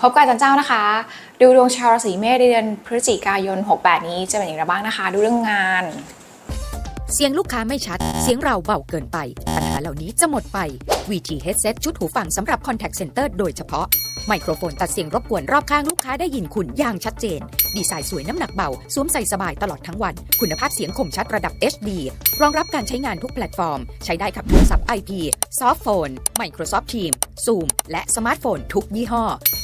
พบกับอาจารย์เจ้านะคะ ดูดวงชาวราศีเมษในเดือนพฤศจิกายน 68 นี้จะเป็นอย่างไรบ้างนะคะ ดูเรื่องงาน เสียงลูกค้าไม่ชัด เสียงเราเบาเกินไป ปัญหาเหล่านี้จะหมดไป VT Headset ชุดหูฟังสำหรับ Contact Center โดยเฉพาะ ไมโครโฟนตัดเสียงรบกวนรอบข้างลูกค้าได้ยินคุณอย่างชัดเจน ดีไซน์สวยน้ำหนักเบา สวมใส่สบายตลอดทั้งวัน คุณภาพเสียงคมชัดระดับ HD รองรับการใช้งานทุกแพลตฟอร์ม ใช้ได้กับโทรศัพท์ IP ซอฟต์โฟน Microsoft Teams Zoom และสมาร์ทโฟนทุกยี่ห้อ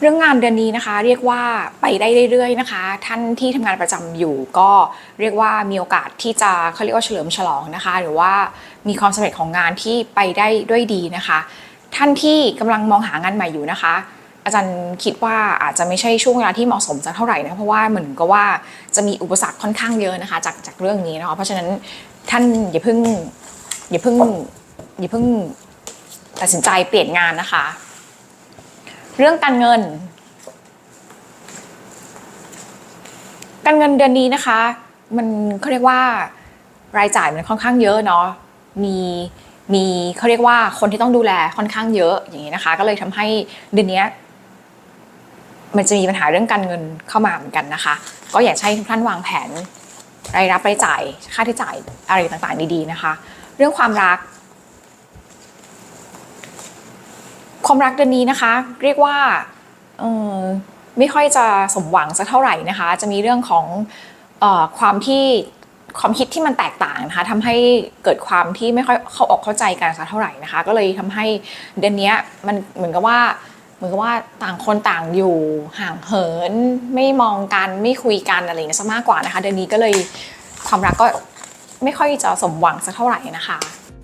เรื่องงานเดือนนี้นะคะ เรียกว่าไปได้เรื่อยๆนะคะ ท่านที่ทำงานประจำอยู่ก็เรียกว่ามีโอกาสที่จะเขาเรียกว่าเฉลิมฉลองนะคะ หรือว่ามีความสำเร็จของงานที่ไปได้ด้วยดีนะคะ ท่านที่กำลังมองหางานใหม่อยู่นะคะ อาจารย์คิดว่าอาจจะไม่ใช่ช่วงเวลาที่เหมาะสมสักเท่าไหร่นะเพราะว่าเหมือนกับว่าจะมีอุปสรรคค่อนข้างเยอะนะคะ จากจากเรื่องนี้นะคะเพราะฉะนั้นท่านอย่าเพิ่งอย่าเพิ่งอย่าเพิ่งตัดสินใจเปลี่ยนงานนะคะ เรื่องการเงิน การเงินเดือนนี้นะคะ มันเขาเรียกว่ารายจ่ายมันค่อนข้างเยอะเนาะมีมีเขาเรียกว่าคนที่ต้องดูแลค่อนข้างเยอะอย่างนี้นะคะ ก็เลยทำให้เดือนนี้มันจะมีปัญหาเรื่องการเงินเข้ามาเหมือนกันนะคะ ก็อยากให้ทุกท่านวางแผนรายรับรายจ่ายค่าที่จ่ายอะไรต่างๆ ดีๆนะคะ เรื่องความรัก ความรักเดือนนี้นะคะ เรียกว่าไม่ค่อยจะสมหวังสักเท่าไหร่นะคะ จะมีเรื่องของอความที่ความคิดที่มันแตกต่างนะคะทำให้เกิดความที่ไม่ค่อยเข้าออกเข้าใจกันสักเท่าไหร่นะคะ ก็เลยทำให้เดือนนี้มันเหมือนกับว่าเหมือนกับว่าต่างคนต่างอยู่ห่างเหิน ไม่มองกันไม่คุยกันอะไรอย่างเงี้ยซะมากกว่านะคะ เดือนนี้ก็เลยความรักก็ไม่ค่อยจะสมหวังสักเท่าไหร่นะคะ